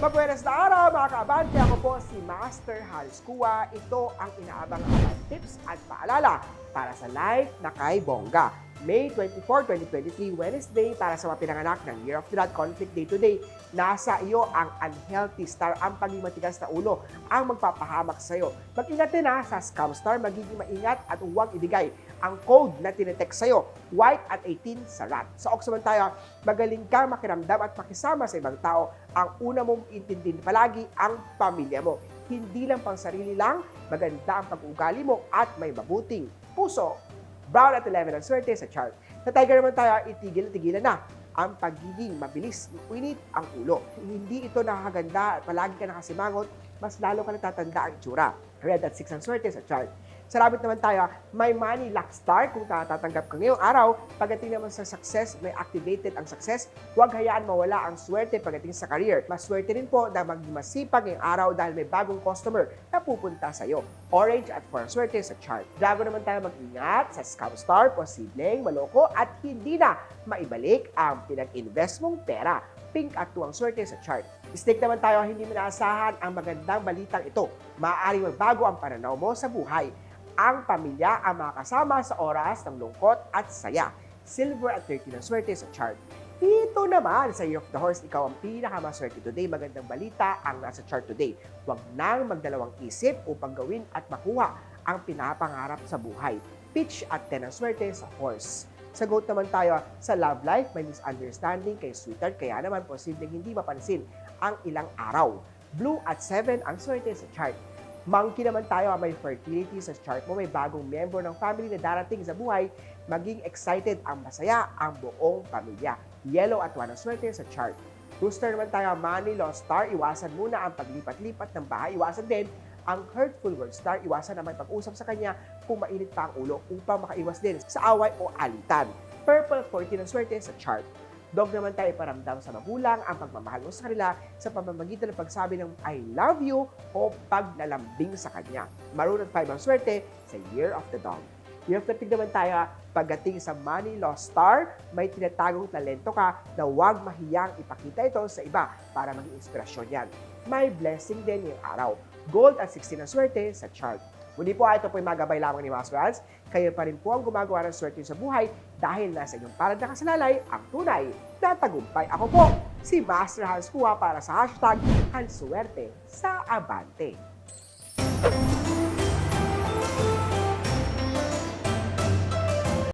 Mabuenas na araw mga kaabante. Ako po si Master Haris Kua. Ito ang inaabang-abang tips at paalala para sa life na kay Bongga. May 24, 2023, Wednesday para sa mga pinanganak ng Year of the Rat Conflict Day Today. Nasa iyo ang unhealthy star, ang pagiging matigas na ulo, ang magpapahamak sa iyo. Mag-ingat din ha, sa scam star, magiging maingat at huwag ibigay ang code na tinetext sa'yo, white at 18 sa rat. Sa Ox tayo, magaling kang makiramdam at makisama sa ibang tao. Ang una mong intindihin palagi ang pamilya mo. Hindi lang pang sarili lang, maganda ang pag-ugali mo at may mabuting puso. Brown at 11 ang swerte sa chart. Sa Tiger naman tayo, itigil-tigilan na ang pagiging mabilis, uinit ang ulo. Hindi ito nakakaganda at palagi ka nakasimangot, mas lalo ka natatanda ang itsura. Red at 6 ang swerte sa chart. Sa rabbit naman tayo, may money luck star kung tatanggap ka ngayong araw. Pagdating naman sa success, may activated ang success. Huwag hayaan mawala ang swerte pagdating sa career. Maswerte rin po na maging ngayong araw dahil may bagong customer na pupunta sa iyo. Orange at 4 ang swerte sa chart. Dragon naman tayo mag-ingat sa scam star, posibleng maloko at hindi na maibalik ang pinag-invest mong pera. Pink at 2 ang swerte sa chart. Snake naman tayo, hindi mo ang magandang balitang ito. Maaaring magbago ang pananaw mo sa buhay ang pamilya ang makakasama sa oras ng lungkot at saya. Silver at 13 ang swerte sa chart. Dito naman sa Year of the Horse, ikaw ang pinakamaswerte today. Magandang balita ang nasa chart today. Huwag nang magdalawang isip upang gawin at makuha ang pinapangarap sa buhay. Pitch at 10 ang swerte sa horse. Sa goat naman tayo, sa love life, may misunderstanding kay sweetheart, kaya naman posibleng hindi mapansin ang ilang araw. Blue at 7 ang swerte sa chart. Monkey naman tayo, may fertility sa chart mo, may bagong member ng family na darating sa buhay, maging excited ang masaya ang buong pamilya. Yellow at 1 ang swerte sa chart. Rooster naman tayo, money lost star, iwasan muna ang paglipat-lipat ng bahay, iwasan din ang hurtful word star, iwasan naman pag-usap sa kanya kung mainit pa ang ulo upang makaiwas din sa away o alitan. Purple 14 ang swerte sa chart. Dog naman tayo iparamdam sa magulang ang pagmamahal mo sa kanila sa pamamagitan ng pagsabi ng I love you o paglalambing sa kanya. Maroon at 5 ang swerte sa Year of the Dog. Year of the Pig naman tayo, pagdating sa Money Lost Star, may tinatagong talento ka na huwag mahiyang ipakita ito sa iba para maging inspirasyon yan. May blessing din yung araw. Gold at 16 ang swerte sa chart. Muli po, ito po yung magabay lamang ni Master Hans. Kayo pa rin po ang gumagawa ng swerte sa buhay dahil nasa inyong palad na kasalalay ang tunay na tagumpay. Ako po, si Master Hans Kuha para sa hashtag Hansuerte sa Abante.